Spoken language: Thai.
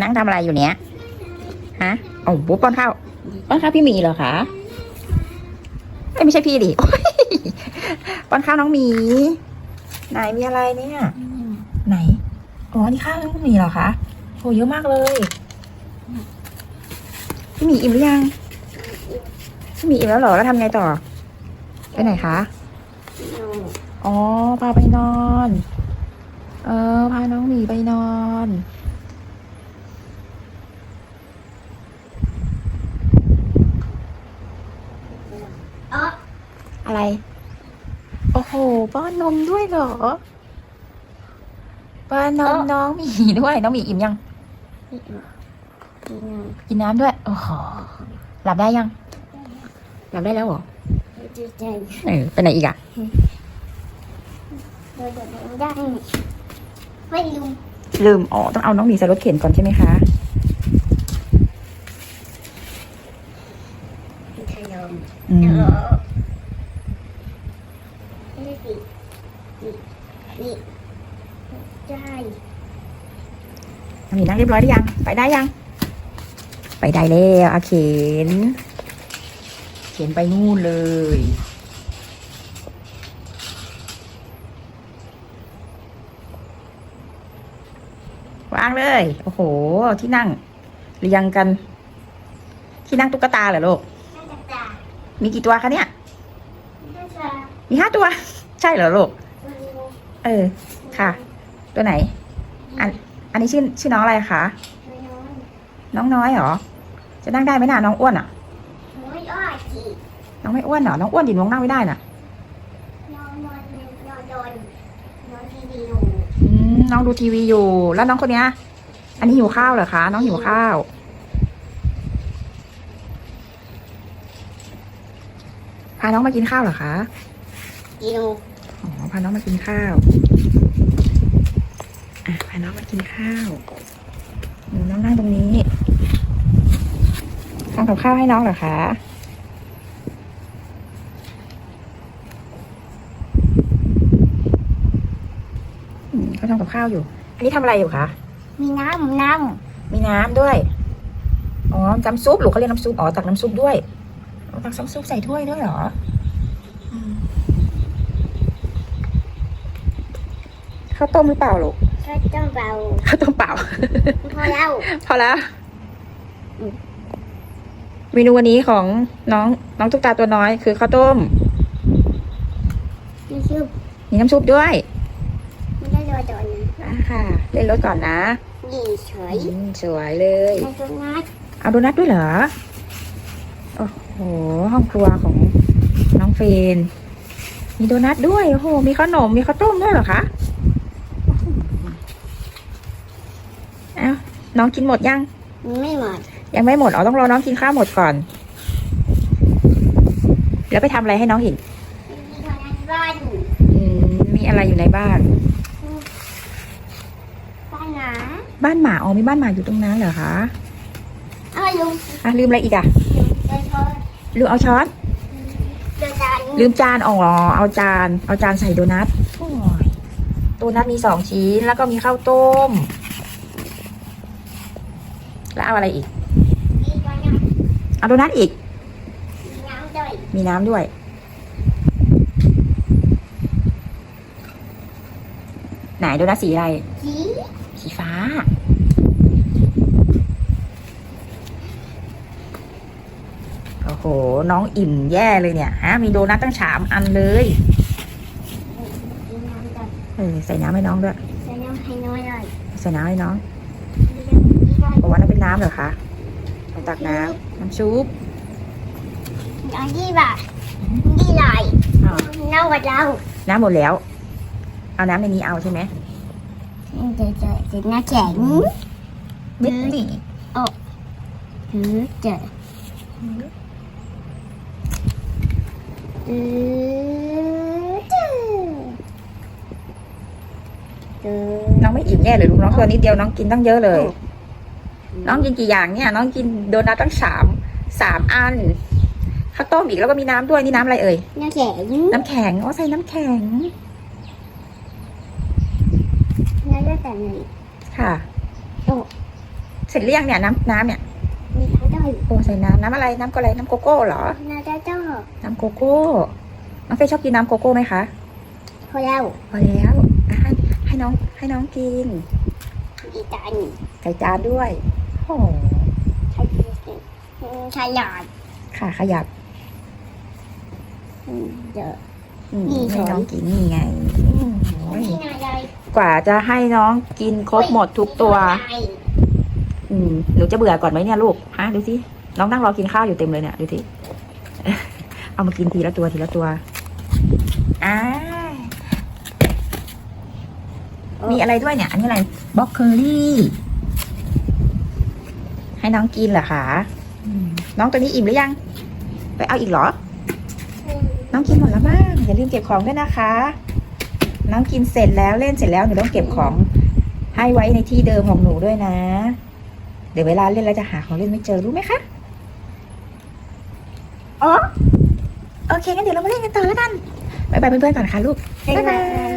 นั่งทำอะไรอยู่เนี้ยฮะโอ้โหป้อนข้าวป้อนข้าวพี่หมีเหรอคะเอ้ยไม่ใช่พี่ดิโอ๊ยป้อนข้าวน้องหมี ไหนมีอะไรเนี่ย ไหนอ๋อนี่ข้าวน้องหมีเหรอคะโหเยอะมากเลยพี่หมีอิ่มหรือยังพี่หมีอิ่มแล้วเหรอแล้วทำไงต่อไปไหนคะอ๋อพาไปนอน เออพาน้องหมีไปนอน อะไร โอ้โหป้อนนมด้วยเหรอป้อนนมน้องหมีด้วย น้องหมีอิ่มยัง กินน้ำด้วย โอ้โหหลับได้ยัง หลับได้แล้วเหรอจะใจเออไปไหนอีกอะเราจะได้ไม่ลืมลืม อ๋อ ต้องเอาน้องหมีใส่รถเข็นก่อนใช่ไหมคะทยม อืม นี่สิ นี่ใช่น้องหมีนั่งเรียบร้อยหรือยัง ไปได้ยัง ไปได้แล้วอาเข็น เข็นไปนู่นเลย วางเลย โอ้โห ที่นั่งเรียงกัน ที่นั่งตุ๊กตาเหรอลูก มีกี่ตัวคะเนี่ยน่าจะมีห้าตัว ใช่เหรอลูก เออ ค่ะ ตัวไหน อัน อันนี้ชื่อชื่อน้องอะไรคะ น้องน้อยเหรอ จะนั่งได้ไหมน่ะน้องอ้วนอะ น้อยอ้อยสิน้องไม่อ้วนเหรอ น้องอ้วนดิน้องนั่งไม่ได้น่ะน้องนอนนอนโดนนอนทีวีอยู่อืม น้องดูทีวีอยู่ แล้วน้องคนเนี้ย อันนี้หิวข้าวเหรอคะ น้องหิวข้าว พาน้องมากินข้าวเหรอคะ กิน อ๋อพาน้องมากินข้าวอะพาน้องมากินข้าวหนูน้องนั่งตรงนี้ทำกับข้าวให้น้องเหรอคะอืมเขาทำกับข้าวอยู่ อันนี้ทำอะไรอยู่คะ มีน้ำน้มีน้ำด้วย อ๋อจำซุปหรือเขาเรียกน้ำซุป อ๋อ ตักน้ำซุปด้วยอ๋อตักน้ำซุปใส่ถ้วยด้วยเหรออื ข้าวต้มหรือเปล่าลูกำก็ต้องเบาข้าวต้มเปล่า พอแล้ว พอแล้ว เมนูวันนี้ของน้องน้องตุ๊กตาตัวน้อยคือข้าวต้มนี่คือมีน้ำซุปด้วยไม่ได้โดนโดนนะอะค่ะ เล่นรถก่อนนะนี่เฉยอืมสวยเลยในตรงนั้นเอาโดนัทด้วยเหรอ โอ้โห ห้องครัวของน้องเฟรนมีโดนัทด้วย โอ้โห มีขนม มีข้าวต้มด้วยเหรอคะเอ้า น้องกินหมดยัง ไม่หมด ยังไม่หมดอ๋อต้องรอน้องกินข้าวหมดก่อน แล้วไปทำอะไรให้น้องเห็นมีคนนั้นบ้านอืมมีอะไรอยู่ในบ้าน บ้านหนาบ้านหมาอ๋อมีบ้านหมาอยู่ตรงนั้นเหรอคะเอาลุงอะลืมอะไรอีกอะเดินทอดลืมเอาช้อน เดินจานลืมจานอ๋อเอาจาน เอาจานใส่โดนัทโอ้ยโดนัทมีสองชิ้นแล้วก็มีข้าวต้ม แล้วเอาอะไรอีกมีคนยังเอาโดนัทอีกมีน้ำด้วยมีน้ำด้วย ไหนโดนัทสีอะไรสีสีฟ้า โอ้โห น้องอิ่มแย่เลยเนี่ย ฮะ มีโดนัทตั้งสามอันเลยมีน้ำด้วยเออใส่น้ำให้น้องด้วย ใส่น้ำให้น้อยหน่อยใส่น้ำให้น้องมีน้ำมี น้ำบอกว่านั่นเป็นน้ำเหรอคะเอาตักน้ำน้ำซุป อันนี้แบบนี่ไหลอ่า เน่ากับเราน้ำหมดแล้ว เอาน้ำในนี้เอาใช่ไหมเดี๋ยวจะจะน้ำแข็งเม็ดนี่หรือจะอือจืดจืดน้องไม่อิ่มแย่เลยลูกน้องตัวนิดเดียวน้องกินตั้งเยอะเลย น้องกินกี่อย่างเนี่ย น้องกินโดนัทตั้งสามสามอันข้าวต้มอีกแล้วก็มีน้ำด้วยนี่น้ำอะไรเอ่ยน้ำแข็งน้ำแข็งอ๋อใส่น้ำแข็งแล้วก็แต่ไหนค่ะเสร็จเรียงเนี่ยน้ำน้ำเนี่ยมีทั้งด้อยโอ้ใส่น้ำน้ำอะไรน้ำก็อะไรน้ำโกโก้เหรอน่าจะเจ้าน้ำโกโก้น้องเฟยชอบกินน้ำโกโก้ไหมคะพอแล้วพอแล้วอะให้ให้น้องให้น้องกินดีใจใส่จานด้วย โอ้ใช้ดีสิใช้หยาดค่ะขยับอืมเดี๋ยวอืมนี่ให้สอนน้องกินนี่ไงอืมโอ้ยที่ไหนเลยกว่าจะให้น้องกินครบหมดทุกตัว อืมหนูจะเบื่อก่อนไหมเนี่ยลูกฮะดูสิน้องนั่งรอกินข้าวอยู่เต็มเลยเนี่ยดูสิเอามากินทีละตัวทีละตัวอ่ามีอะไรด้วยเนี่ย อันนี้อะไรบล็อกเคอรี่ ให้น้องกินเหรอคะอืมน้องตัวนี้อิ่มหรือยัง ไปเอาอีกเหรอ น้องกินหมดแล้วบ้างอย่าลืมเก็บของด้วยนะคะ น้องกินเสร็จแล้วเล่นเสร็จแล้วหนูต้องเก็บของ ให้ไว้ในที่เดิมของหนูด้วยนะ เดี๋ยวเวลาเล่นแล้วจะหาของเล่นไม่เจอรู้ไหมคะอ๋อโอเคงั้นเดี๋ยวเรามาเล่นกันต่อแล้วกันบายบายเพื่อนๆก่อนค่ะลูกบ๊ายบาย